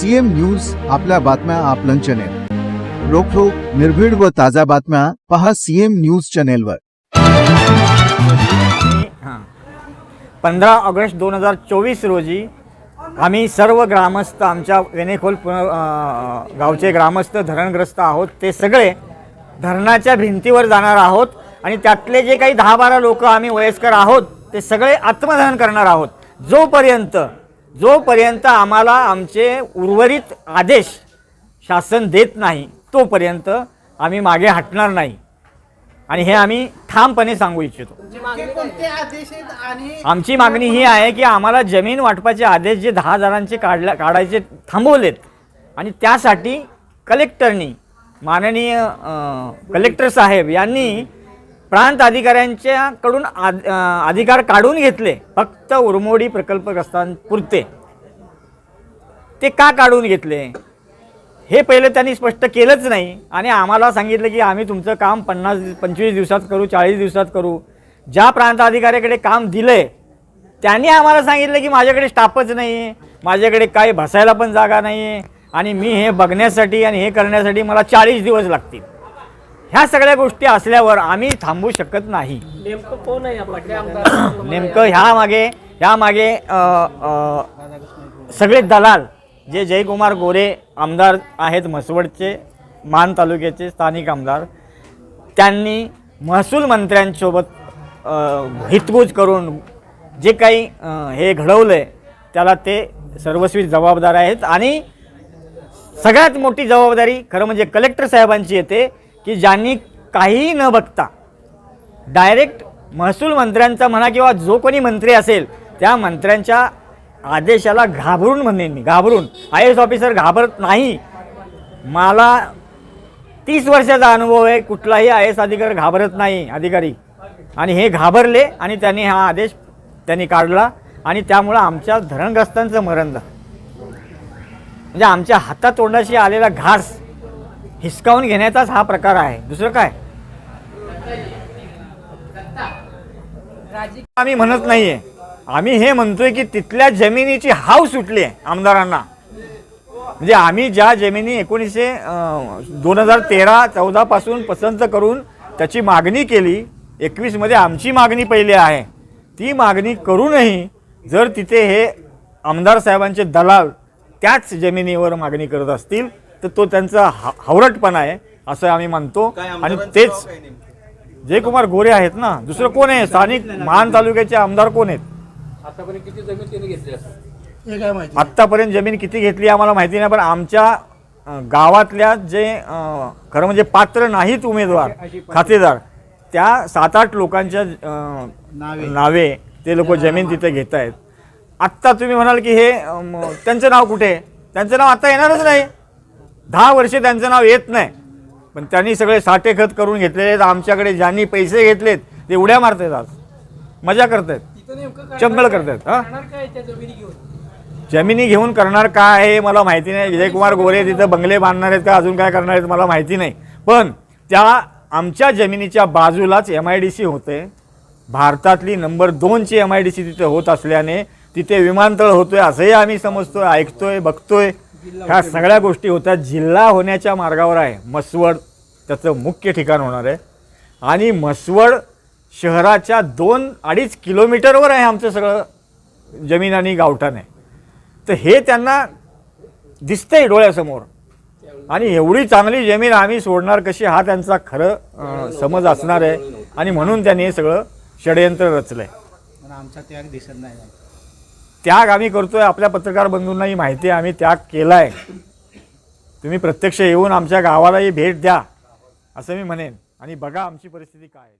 CM news आपल्या बातम्या आपलं चॅनेल रोखोक निर्भीड व ताज्या बातम्या पहा सीएम न्यूज चॅनेलवर हां. पंधरा ऑगस्ट दोन हजार चोवीस रोजी आम्ही सर्व ग्रामस्थ आमच्या वेनेखोल पुन गावचे ग्रामस्थ धरणग्रस्त आहोत. ते सगळे धरणाच्या भिंतीवर जाणार आहोत आणि त्यातले जे काही दहा बारा लोक आम्ही वयस्कर आहोत ते सगळे आत्मदहन करणार आहोत. जोपर्यंत जोपर्यंत आम्हाला आमचे उर्वरित आदेश शासन देत नाही तोपर्यंत आम्ही मागे हटणार नाही. आणि हे आम्ही ठामपणे सांगू इच्छितो. नेमके कोणते आदेश आहेत आणि आमची मागणी ही आहे की आम्हाला जमीन वाटपाचे आदेश जे दहा हजारांचे काढल्या काढायचे थांबवलेत आणि त्यासाठी कलेक्टरनी माननीय कलेक्टर साहेब यांनी प्रांत अधिकाऱ्यांच्याकडून आद- अधिकार काढून घेतले. फक्त उरमोडी प्रकल्पग्रस्तांपुरते. ते का काढून घेतले? हे पहिले त्यांनी स्पष्ट केलंच नाही. आणि आम्हाला सांगितलं की आम्ही तुमचं काम पन्नास पंचवीस दिवसात करू चाळीस दिवसात करू. ज्या प्रांत अधिकाऱ्याकडे काम आहे त्यांनी आम्हाला सांगितलं की माझ्याकडे स्टाफच नाही आहे माझ्याकडे काही बसायला पण जागा नाही आहे आणि मी हे बघण्यासाठी आणि हे करण्यासाठी मला चाळीस दिवस लागतील. ह्या सगळ्या गोष्टी असल्यावर आम्ही थांबू शकत नाही. नेमकं कोण आहे आपल्याकडे आमदार नेमकं ह्या मागे ह्या मागे अ, अ, सगळे दलाल जे जयकुमार गोरे आमदार आहेत म्हसवडचे मान तालुक्याचे स्थानिक आमदार त्यांनी महसूल मंत्र्यांसोबत अ, हितगुज करून जे काही अ, हे घडवलं आहे त्याला ते सर्वस्वी जबाबदार आहेत. आणि सगळ्यात मोठी जबाबदारी खरं म्हणजे कलेक्टर साहेबांची येते. की ज्यांनी काहीही न बघता डायरेक्ट महसूल मंत्र्यांचा म्हणा किंवा जो कोणी मंत्री असेल त्या मंत्र्यांच्या आदेशाला घाबरून म्हणेन मी घाबरून. आय एस ऑफिसर घाबरत नाही. मला तीस वर्षाचा अनुभव आहे कुठलाही आय एस अधिकारी घाबरत नाही अधिकारी. आणि हे घाबरले आणि त्यांनी हा आदेश त्यांनी काढला आणि त्यामुळं आमच्या धरणग्रस्तांचं मरण झालं. म्हणजे आमच्या हातात तोंडाशी आलेला घास हिसकावून घेण्याचाच हा प्रकार आहे. दुसरं काय? आम्ही म्हणत नाहीये. आम्ही हे म्हणतोय की तिथल्या जमिनीची हाव सुटली आहे आमदारांना. म्हणजे आम्ही ज्या जमिनी एकोणीसशे दोन हजार तेरा चौदा पासून पसंत करून त्याची मागणी केली एकवीसमध्ये आमची मागणी पहिली आहे. ती मागणी करूनही जर तिथे हे आमदार साहेबांचे दलाल त्याच जमिनीवर मागणी करत असतील तर तो त्यांचा हा- हावरटपणा आहे असं आम्ही मानतो आणि तेच जयकुमार गोरे आहेत ना. दुसरं कोण आहे? स्थानिक मान तालुक्याचे आमदार कोण आहेत? आतापर्यंत किती जमीन त्यांनी घेतली असेल? हे काय माहिती? आत्तापर्यंत जमीन किती घेतली आम्हाला माहिती नाही पण आमच्या गावातल्या जे खरं म्हणजे पात्र नाहीत उमेदवार खातेदार त्या सात आठ लोकांच्या नावे. ते लोक जमीन तिथे घेत आहेत आत्ता तुम्ही म्हणाल की हे त्यांचं नाव कुठे? आहे? त्यांचं नाव आता येणारच नाही. दहा वर्षे त्यांचं नाव येत नाही. पण त्यांनी सगळे साठे खत करून घेतलेले आहेत. आमच्याकडे ज्यांनी पैसे घेतलेत ते उड्या मारतायत आज. मजा करतायत चंगळ करतायत हा? जमिनी घेऊन? करणार काय आहे मला माहिती नाही. विजयकुमार गोरे तिथं बंगले बांधणार आहेत का अजून काय करणार आहेत मला माहिती नाही. पण त्या आमच्या जमिनीच्या बाजूलाच एम आय डी सी होते. भारतातली नंबर दोनची एम आय डी सी तिथे होत असल्याने तिथे विमानतळ होतोय असंही आम्ही समजतोय ऐकतोय बघतोय. ह्या सगळ्या गोष्टी होत्या. जिल्हा होण्याच्या मार्गावर आहे. मसवड त्याचं मुख्य ठिकाण होणार आहे. आणि मसवड शहराच्या दोन अडीच किलोमीटरवर आहे आमचं सगळं जमीन आणि गावठाण आहे. तर हे त्यांना दिसतंय डोळ्यासमोर. आणि एवढी चांगली जमीन आम्ही सोडणार कशी हा त्यांचा खरं समज असणार आहे. आणि म्हणून त्यांनी हे सगळं षडयंत्र रचलंय. पण आमचा त्याग दिसत नाही. त्याग आम्ही करतो आहे आपल्या पत्रकार बंधूंनाही माहिती आहे आम्ही त्याग केला आहे तुम्ही प्रत्यक्ष येऊन आमच्या गावालाही भेट द्या असं मी म्हणेन. आणि बघा आमची परिस्थिती काय आहे.